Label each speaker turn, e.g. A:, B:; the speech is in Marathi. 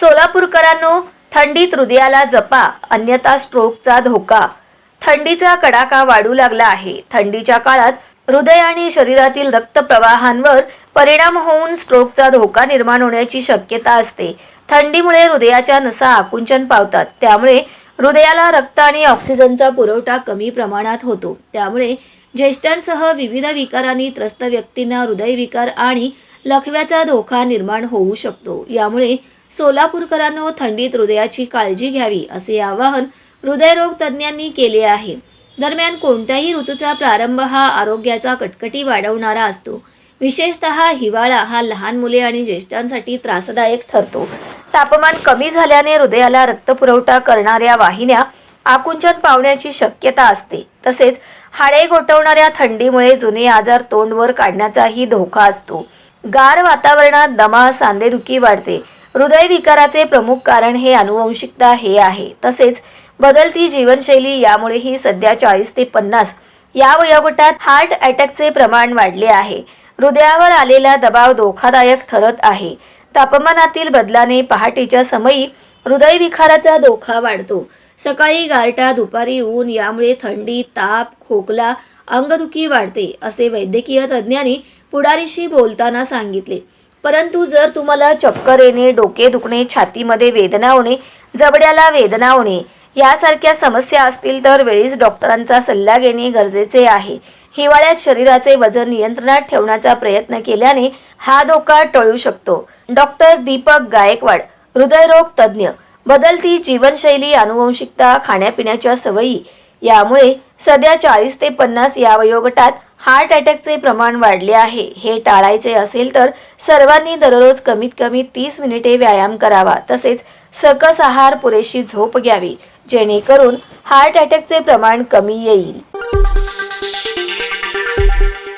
A: सोलापूरकरांनो थंडीत हृदयाला जपा अन्यथा स्ट्रोकचा धोका. थंडीचा कडाका वाढू लागला आहे. थंडीच्या काळात हृदय आणि शरीरातील रक्तप्रवाहांवर परिणाम होऊन स्ट्रोकचा धोका निर्माण होण्याची शक्यता असते. थंडीमुळे हृदयाच्या नसा आकुंचन पावतात. त्यामुळे हृदयाला रक्त आणि ऑक्सिजनचा पुरवठा कमी प्रमाणात होतो. त्यामुळे ज्येष्ठांसह विविध विकारांनी त्रस्त व्यक्तींना हृदयविकार आणि लखव्याचा धोका निर्माण होऊ शकतो. यामुळे सोलापूरकरांनो थंडीत हृदयाची काळजी घ्यावी असे आवाहन हृदयरोग तज्ज्ञांनी केले आहे. दरम्यान कोणत्याही ऋतूचा प्रारंभ हा आरोग्याचा कटकटी वाढवणारा असतो. विशेषतः हिवाळा हा लहान मुले आणि ज्येष्ठांसाठी त्रासदायक ठरतो. तापमान कमी झाल्याने हृदयाला रक्तपुरवठा करणाऱ्या वाहिन्या आकुंचन पावण्याची शक्यता असते. तसेच हाडे गोठवणाऱ्या थंडीमुळे जुने आजार तोंडवर काढण्याचाही धोका असतो. गार वातावरणात दमा सांधेदुखी वाढते. हृदयविकाराचे प्रमुख कारण हे अनुवंशिकता हे आहे. तसेच बदलती जीवनशैली यामुळेही सध्या चाळीस ते पन्नास या वयोगटात हार्ट अटॅकचे प्रमाण वाढले आहे. हृदयावर आलेला दबाव धोकादायक ठरत आहे. तापमानातील बदलाने पहाटेच्या समयी हृदयविकाराचा धोका वाढतो. सकाळी गारटा दुपारी ऊन यामुळे थंडी ताप खोकला अंगदुखी वाढते असे वैद्यकीय तज्ज्ञांनी पुढारीशी बोलताना सांगितले. परंतु जर तुम्हाला चक्कर येणे डोके दुखणे छातीमध्ये वेदना होणे जबड्याला वेदना होणे यासारख्या समस्या असतील तर वेळीच डॉक्टरांचा सल्ला घेणे गरजेचे आहे. हिवाळ्यात शरीराचे वजन नियंत्रणात ठेवण्याचा प्रयत्न केल्याने हा धोका टळू शकतो. डॉक्टर दीपक गायकवाड हृदयरोग तज्ज्ञ बदलती जीवनशैली अनुवंशिकता खाण्यापिण्याच्या सवयी यामुळे सध्या चाळीस ते पन्नास या वयोगटात हार्ट अटॅकचे प्रमाण वाढले आहे. हे टाळायचे असेल तर सर्वांनी दररोज कमीत कमी तीस मिनिटे व्यायाम करावा. तसेच सकस आहार पुरेशी झोप घ्यावी जेणेकरून हार्ट अटॅकचे प्रमाण कमी येईल.